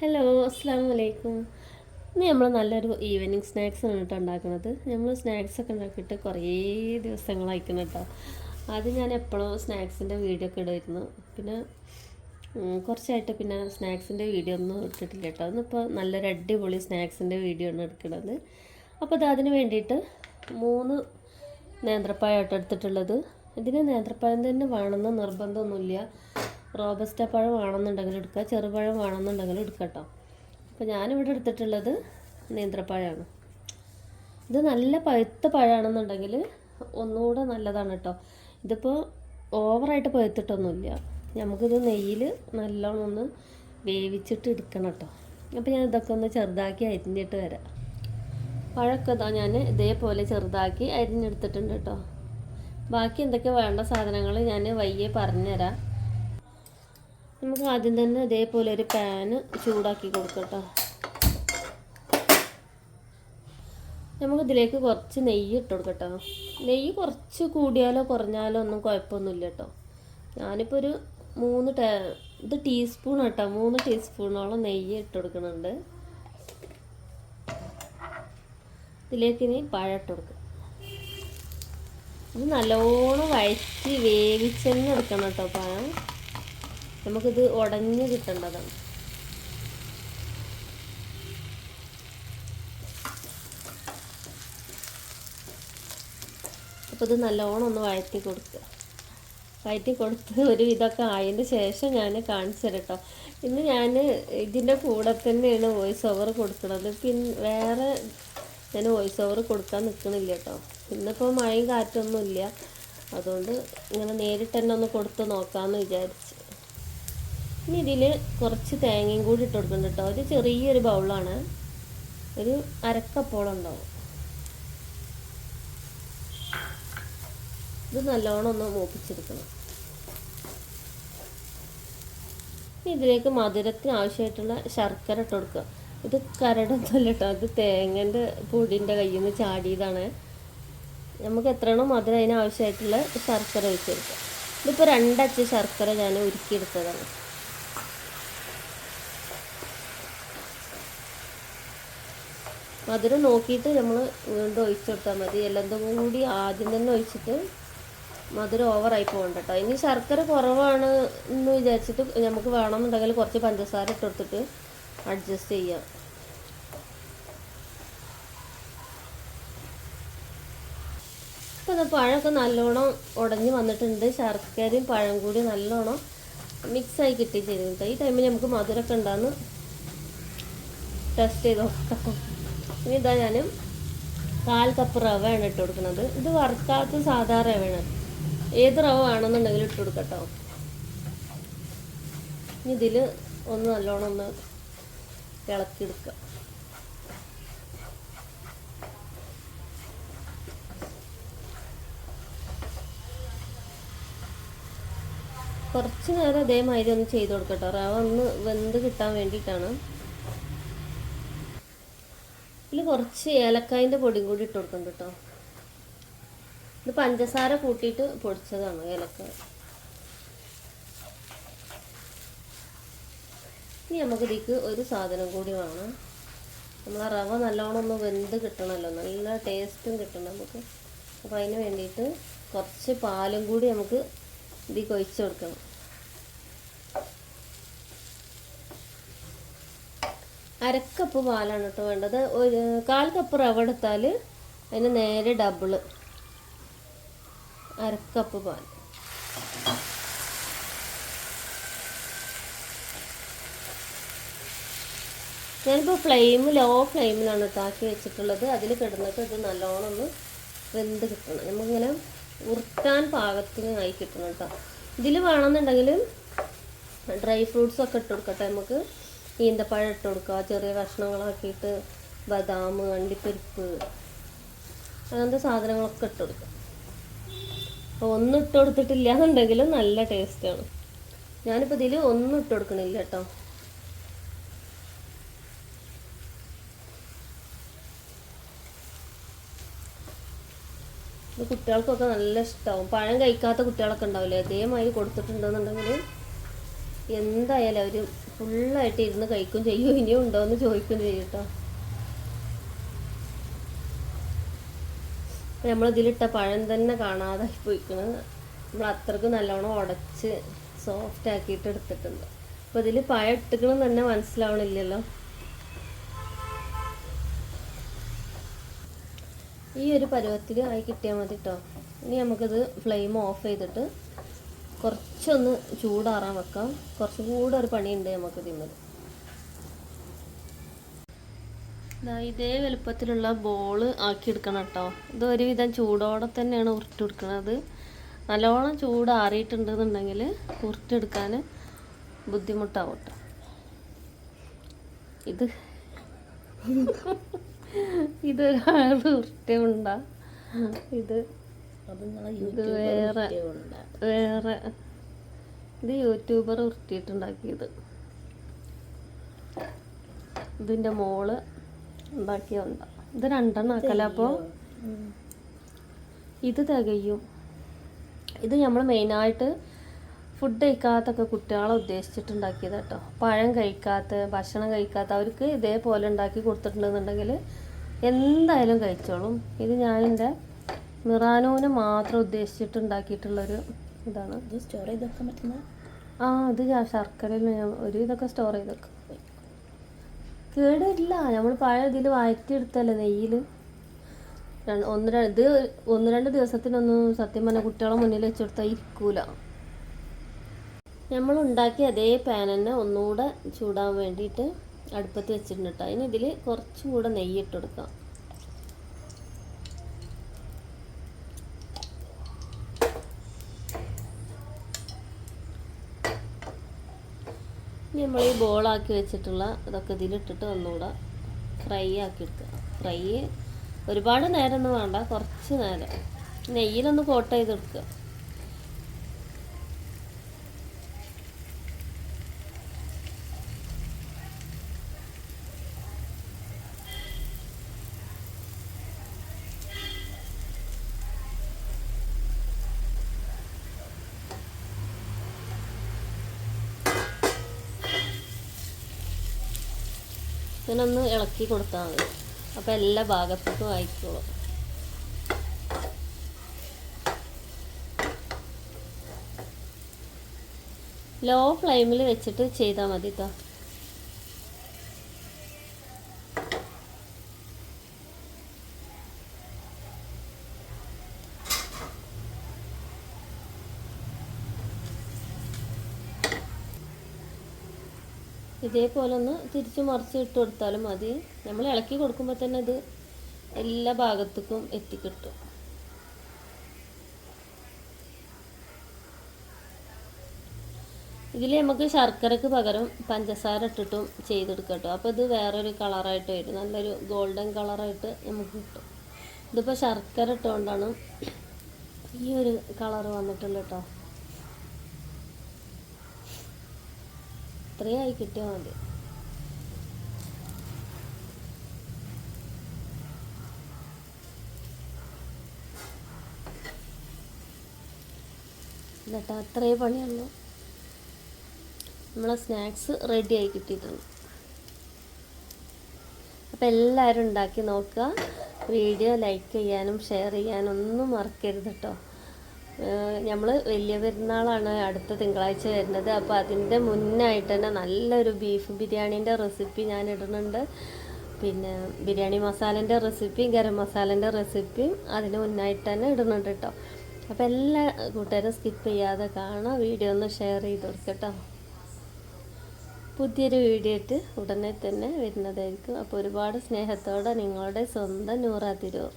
Hello അസ്സാം വലൈക്കും ഇന്ന് നമ്മൾ നല്ലൊരു ഈവനിങ് സ്നാക്സ് ആണ് കേട്ടോ ഉണ്ടാക്കുന്നത് നമ്മൾ സ്നാക്സ് ഒക്കെ ഉണ്ടാക്കിയിട്ട് കുറേ ദിവസങ്ങളായിരിക്കുന്നു കേട്ടോ ആദ്യം ഞാൻ എപ്പോഴും സ്നാക്സിന്റെ വീഡിയോ ഒക്കെ ഇടുമായിരുന്നു പിന്നെ കുറച്ചായിട്ട് പിന്നെ സ്നാക്സിന്റെ വീഡിയോ ഒന്നും ഇട്ടിട്ടില്ല കേട്ടോ ഇന്നിപ്പോൾ നല്ലൊരു അടിപൊളി സ്നാക്സിന്റെ വീഡിയോ ആണ് എടുക്കുന്നത് അപ്പോൾ അത് അതിന് വേണ്ടിയിട്ട് മൂന്ന് നേന്ത്രപ്പഴമായിട്ട് എടുത്തിട്ടുള്ളത്. ഇതിന് നേന്ത്രപ്പായം തന്നെ വേണമെന്ന് നിർബന്ധമൊന്നുമില്ല. റോബസ്റ്റ പഴം വേണമെന്നുണ്ടെങ്കിൽ എടുക്കുക. ചെറുപഴം വേണമെന്നുണ്ടെങ്കിൽ എടുക്കുക കേട്ടോ. അപ്പോൾ ഞാനിവിടെ എടുത്തിട്ടുള്ളത് നേന്ത്രപ്പഴമാണ്. ഇത് നല്ല പഴുത്ത പഴമാണെന്നുണ്ടെങ്കിൽ ഒന്നുകൂടെ നല്ലതാണ് കേട്ടോ. ഇതിപ്പോൾ ഓവറായിട്ട് പഴുത്തിട്ടൊന്നുമില്ല. നമുക്കിത് നെയ്യിൽ നല്ലോണം ഒന്ന് വേവിച്ചിട്ട് എടുക്കണം കേട്ടോ. അപ്പോൾ ഞാൻ ഇതൊക്കെ ഒന്ന് ചെറുതാക്കി അരിഞ്ഞിട്ട് വരാം. പഴമൊക്കെ ഇതാ ഞാൻ ഇതേപോലെ ചെറുതാക്കി അരിഞ്ഞെടുത്തിട്ടുണ്ട് കേട്ടോ. ബാക്കി എന്തൊക്കെ വേണ്ട സാധനങ്ങൾ ഞാൻ വയ്യെ പറഞ്ഞുതരാം. നമുക്ക് ആദ്യം തന്നെ ഇതേപോലെ ഒരു പാന് ചൂടാക്കി കൊടുക്കട്ടോ. നമുക്കിതിലേക്ക് കുറച്ച് നെയ്യ് ഇട്ട് കൊടുക്കട്ടോ. നെയ്യ് കുറച്ച് കൂടിയാലോ കുറഞ്ഞാലോ ഒന്നും കുഴപ്പമൊന്നുമില്ല കേട്ടോ. ഞാനിപ്പോൾ ഒരു മൂന്ന് ടേ ഇത് ടീസ്പൂൺ കേട്ടോ മൂന്ന് ടീസ്പൂണോളം നെയ്യ് ഇട്ട് കൊടുക്കുന്നുണ്ട്. ഇതിലേക്ക് ഇനി പഴം ഇട്ട് കൊടുക്കുക ഇത് നല്ലോണം വഴറ്റി വേവിച്ചെന്നെ എടുക്കണം കേട്ടോ പഴം. നമുക്കിത് ഉടഞ്ഞ് കിട്ടേണ്ടതാണ്. അപ്പോൾ ഇത് നല്ലോണം ഒന്ന് വഴറ്റി കൊടുക്കുക. വഴറ്റി കൊടുത്ത് ഒരു ആയതിന്റെ ശേഷം ഞാൻ കാണിച്ചു തരാം കേട്ടോ ഇന്ന് ഞാൻ ഇതിന്റെ കൂടെ തന്നെയാണ് വോയിസ് ഓവർ കൊടുക്കുന്നത്. പിന്നെ വേറെ ഞാൻ വോയിസ് ഓവർ കൊടുക്കാൻ നിൽക്കുന്നില്ല കേട്ടോ ഇന്നിപ്പോൾ മഴയും കാറ്റൊന്നും ഇല്ല അതുകൊണ്ട് ഇങ്ങനെ നേരിട്ട് തന്നെ ഒന്ന് കൊടുത്ത് നോക്കാമെന്ന് വിചാരിച്ച് ഇനി ഇതിൽ കുറച്ച് തേങ്ങയും കൂടി ഇട്ട് കൊടുക്കുന്നുണ്ട് കേട്ടോ. ഒരു ചെറിയൊരു ബൗളാണ്. ഒരു അരക്കപ്പോളം ഉണ്ടാവും. ഇത് നല്ലോണം ഒന്ന് മൂപ്പിച്ചെടുക്കണം. ഇനി ഇതിലേക്ക് മധുരത്തിന് ആവശ്യമായിട്ടുള്ള ശർക്കര ഇട്ട് കൊടുക്കുക. ഇത് കരടൊന്നുമല്ല കേട്ടോ. അത് തേങ്ങന്റെ പൊടിന്റെ കയ്യിൽ നിന്ന് ചാടിയതാണ്. നമുക്ക് എത്രയാണോ മധുരം അതിന് ആവശ്യമായിട്ടുള്ള ശർക്കര വെച്ചെടുക്കുക ഇതിപ്പോൾ രണ്ടച്ച് ശർക്കര ഞാൻ ഉരുക്കിയെടുത്തതാണ്. മധുരം നോക്കിയിട്ട് നമ്മൾ വീണ്ടും ഒഴിച്ചു കൊടുത്താൽ മതി. എല്ലാം കൂടി ആദ്യം തന്നെ ഒഴിച്ചിട്ട് മധുരം ഓവറായി പോകണ്ട കേട്ടോ ഇനി ശർക്കര കുറവാണ് എന്ന് വിചാരിച്ചിട്ട് നമുക്ക് വേണമെന്നുണ്ടെങ്കിൽ കുറച്ച് പഞ്ചസാര ഇട്ട് കൊടുത്തിട്ട് അഡ്ജസ്റ്റ് ചെയ്യാം. ഇപ്പം പഴമൊക്കെ നല്ലോണം ഉടഞ്ഞ് വന്നിട്ടുണ്ട്. ശർക്കരയും പഴം കൂടി നല്ലോണം മിക്സായി കിട്ടിയിട്ടുണ്ട്. ഈ ടൈമിൽ നമുക്ക് മധുരമൊക്കെ ഉണ്ടാകുന്ന ടെസ്റ്റ് ചെയ്ത് നോക്കാം. ഇനി ഇതാ ഞാൻ കാൽ കപ്പ് റവയാണ് ഇട്ട് കൊടുക്കുന്നത്. ഇത് വറുക്കാത്ത സാധാ റവയാണ്. ഏത് റവ വേണമെന്നുണ്ടെങ്കിലും ഇട്ട് കൊടുക്കട്ടോ. ഇനി ഇതിൽ ഒന്ന് നല്ലോണം ഒന്ന് ഇളക്കിയെടുക്കുക കുറച്ച് നേരം അതേമാതിരി ഒന്ന് ചെയ്ത് കൊടുക്കട്ടോ. റവ ഒന്ന് വെന്ത് കിട്ടാൻ വേണ്ടിയിട്ടാണ്. ഇതിൽ കുറച്ച് ഏലക്കായന്റെ പൊടിയും കൂടി ഇട്ട് കൊടുക്കണം കേട്ടോ ഇത് പഞ്ചസാര കൂട്ടിയിട്ട് പൊടിച്ചതാണ് ഏലക്കായ ഇനി നമുക്ക് ഇതിക്ക് ഒരു സാധനം കൂടി വേണം. നമ്മൾ ആ റവ നല്ലോണം ഒന്ന് വെന്ത് കിട്ടണമല്ലോ നല്ല ടേസ്റ്റും കിട്ടണം നമുക്ക്. അപ്പോൾ അതിന് വേണ്ടിയിട്ട് കുറച്ച് പാലും കൂടി നമുക്ക് ഇതിൽ കൊഴിച്ച് കൊടുക്കണം. അരക്കപ്പ് പാലാണ് കേട്ടോ വേണ്ടത്. ഒരു കാൽ കപ്പ് റവ എടുത്താൽ അതിന് നേരെ ഡബിൾ അരക്കപ്പ് പാൽ. ഞാനിപ്പോൾ ഫ്ലെയിം ലോ ഫ്ലെയിമിലാണ് താക്കി വെച്ചിട്ടുള്ളത്. അതിൽ കിടന്നിട്ട് ഇത് നല്ലോണം ഒന്ന് വെന്ത് കിട്ടണം. നമുക്കിങ്ങനെ ഉറുക്കാൻ പാകത്തിന് ആയി കിട്ടണം കേട്ടോ ഇതിൽ വേണമെന്നുണ്ടെങ്കിൽ ഡ്രൈ ഫ്രൂട്ട്സ് ഒക്കെ ഇട്ട് കൊടുക്കട്ടെ നമുക്ക്. ഈന്തപ്പഴം ഇട്ട് കൊടുക്കുക. ചെറിയ കഷ്ണങ്ങളാക്കിയിട്ട് ബദാം അണ്ടിപ്പരിപ്പ് അങ്ങനത്തെ സാധനങ്ങളൊക്കെ ഇട്ട് കൊടുക്കുക. അപ്പോൾ ഒന്നും ഇട്ട് കൊടുത്തിട്ടില്ല എന്നുണ്ടെങ്കിൽ നല്ല ടേസ്റ്റാണ് ഞാനിപ്പോൾ ഇതിൽ ഒന്നും ഇട്ട് കൊടുക്കണില്ല കേട്ടോ. ഇത് കുട്ടികൾക്കൊക്കെ നല്ല ഇഷ്ടമാവും പഴം കഴിക്കാത്ത കുട്ടികളൊക്കെ ഉണ്ടാവില്ലേ? അതേമാതിരി കൊടുത്തിട്ടുണ്ടെന്നുണ്ടെങ്കിൽ എന്തായാലും അവർ ഫുള്ളായിട്ട് ഇരുന്ന് കഴിക്കും ചെയ്യും. ഇനിയും ഉണ്ടോ എന്ന് ചോദിക്കും ചെയ്യും കേട്ടോ നമ്മളിതിലിട്ട പഴം തന്നെ കാണാതെ പോയിക്കണ്. നമ്മൾ അത്രയ്ക്ക് നല്ലോണം ഉടച്ച് സോഫ്റ്റ് ആക്കിയിട്ട് എടുത്തിട്ടുണ്ട്. അപ്പോൾ ഇതിൽ പഴം ഇട്ടിക്കണം തന്നെ മനസ്സിലാവണില്ലല്ലോ. ഈ ഒരു പരുവത്തിൽ ആയി കിട്ടിയാൽ മതി കേട്ടോ ഇനി നമുക്കിത് ഫ്ലെയിം ഓഫ് ചെയ്തിട്ട് കുറച്ചൊന്ന് ചൂടാറാൻ വെക്കാം. കുറച്ചും കൂടെ ഒരു പണിയുണ്ട് നമുക്ക് തിന്നത്. ഇതേ വലുപ്പത്തിലുള്ള ബോൾ ആക്കിയെടുക്കണം കേട്ടോ. ഇത് ഒരുവിധം ചൂടോടെ തന്നെയാണ് ഉരുട്ടെടുക്കുന്നത് നല്ലോണം ചൂടാറിയിട്ടുണ്ടെന്നുണ്ടെങ്കിൽ ഉരുട്ടെടുക്കാൻ ബുദ്ധിമുട്ടാവും കേട്ടോ. ഇത് ഇതൊരാൾ ഉരുട്ടുണ്ടാ ഇത് ഇത് വേറെ വേറെ ഇത് യൂട്യൂബർ ഉരുട്ടിയിട്ടുണ്ടാക്കിയത് ഇതിന്റെ മോൾ ഉണ്ടാക്കിയുണ്ട ഇത് രണ്ടെണ്ണം ആക്കല അപ്പോൾ ഇത് തികയും. ഇത് നമ്മൾ മെയിനായിട്ട് ഫുഡ് കഴിക്കാത്തൊക്കെ കുട്ടികളെ ഉദ്ദേശിച്ചിട്ടുണ്ടാക്കിയത് കേട്ടോ പഴം കഴിക്കാത്ത ഭക്ഷണം കഴിക്കാത്ത അവർക്ക് ഇതേപോലെ ഉണ്ടാക്കി കൊടുത്തിട്ടുണ്ടെന്നുണ്ടെങ്കിൽ എന്തായാലും കഴിച്ചോളും. ഇത് ഞാൻ എന്റെ മിറാനൂന് മാത്രം ഉദ്ദേശിച്ചിട്ട് ഉണ്ടാക്കിയിട്ടുള്ളൊരു ഇതാണ്. ഇത് സ്റ്റോർ ചെയ്ത് വെക്കാൻ പറ്റുന്ന? ആ ഇത് ഞാൻ ശർക്കരയിൽ ഞാൻ ഒരു ഇതൊക്കെ സ്റ്റോർ ചെയ്ത് വെക്കും കേടില്ല നമ്മൾ പഴയ ഇതിൽ വഴറ്റിയെടുത്തല്ലേ നെയ്യിൽ? ഒന്ന് ഇത് ഒന്ന് രണ്ട് ദിവസത്തിനൊന്നും സത്യം പറഞ്ഞ കുട്ടികളെ മുന്നിൽ വെച്ചെടുത്താൽ ഇരിക്കൂല. നമ്മൾ ഉണ്ടാക്കിയ അതേ പാൻ തന്നെ ഒന്നുകൂടെ ചൂടാൻ വേണ്ടിയിട്ട് അടുപ്പത്ത് വെച്ചിട്ടുണ്ട് കേട്ടോ അതിന് ഇതിൽ കുറച്ചും കൂടെ നെയ്യ് ഇട്ട് കൊടുക്കാം. ഇനി നമ്മൾ ഈ ബോളാക്കി വെച്ചിട്ടുള്ള ഇതൊക്കെ ഇതിലിട്ടിട്ട് ഒന്നുകൂടെ ഫ്രൈ ആക്കി എടുക്കുക ഫ്രൈ ഒരുപാട് നേരമൊന്നും വേണ്ട കുറച്ച് നേരം. നെയ്യിലൊന്ന് കോട്ട് ചെയ്തെടുക്കുക ഇങ്ങനെ ഒന്ന് ഇളക്കി കൊടുത്താൽ മതി. അപ്പോൾ എല്ലാ ഭാഗത്തേക്കും ആയിക്കോളും. ലോ ഫ്ലെയിമിൽ വെച്ചിട്ട് ചെയ്താൽ മതി കേട്ടോ ഇതേപോലെ ഒന്ന് തിരിച്ചു മറിച്ച് ഇട്ട് കൊടുത്താലും മതി. നമ്മൾ ഇളക്കി കൊടുക്കുമ്പോൾ തന്നെ ഇത് എല്ലാ ഭാഗത്തേക്കും എത്തിക്കിട്ടും. ഇതിൽ നമുക്ക് ശർക്കരക്ക് പകരം പഞ്ചസാര ഇട്ടിട്ടും ചെയ്തെടുക്കട്ടോ. കേട്ടോ അപ്പോൾ ഇത് വേറൊരു കളറായിട്ട് വരും. നല്ലൊരു ഗോൾഡൻ കളറായിട്ട് നമുക്ക് കിട്ടും. ഇതിപ്പോൾ ശർക്കര ഇട്ടുകൊണ്ടാണ് ഈ ഒരു കളർ വന്നിട്ടുള്ളത് കേട്ടോ. ഇത്രയായി കിട്ടിയാൽ മതി. എന്നിട്ട് അത്രയേ പണിയുള്ളൂ. നമ്മളെ സ്നാക്സ് റെഡി ആയി കിട്ടിയിട്ടുണ്ട്. അപ്പോൾ എല്ലാവരും ഉണ്ടാക്കി നോക്കുക. വീഡിയോ ലൈക്ക് ചെയ്യാനും ഷെയർ ചെയ്യാനും ഒന്നും മറക്കരുത് കേട്ടോ നമ്മൾ വലിയ പെരുന്നാളാണ് അടുത്ത തിങ്കളാഴ്ച വരുന്നത്. അപ്പോൾ അതിന്റെ മുന്നായിട്ട് തന്നെ നല്ലൊരു ബീഫ് ബിരിയാണീന്റെ റെസിപ്പി ഞാൻ ഇടുന്നുണ്ട്. പിന്നെ ബിരിയാണി മസാലേന്റെ റെസിപ്പിയും ഗരം മസാലേന്റെ റെസിപ്പിയും അതിന് മുന്നായിട്ട് തന്നെ ഇടുന്നുണ്ട് കേട്ടോ അപ്പോൾ എല്ലാ കൂട്ടുകാരും സ്കിപ്പ് ചെയ്യാതെ കാണാം. വീഡിയോ ഒന്ന് ഷെയർ ചെയ്ത് കൊടുക്കട്ടോ പുതിയൊരു വീഡിയോ ഇട്ട് ഉടനെ തന്നെ വരുന്നതായിരിക്കും. അപ്പോൾ ഒരുപാട് സ്നേഹത്തോടെ നിങ്ങളുടെ സ്വന്തം നൂറ തിരൂർ.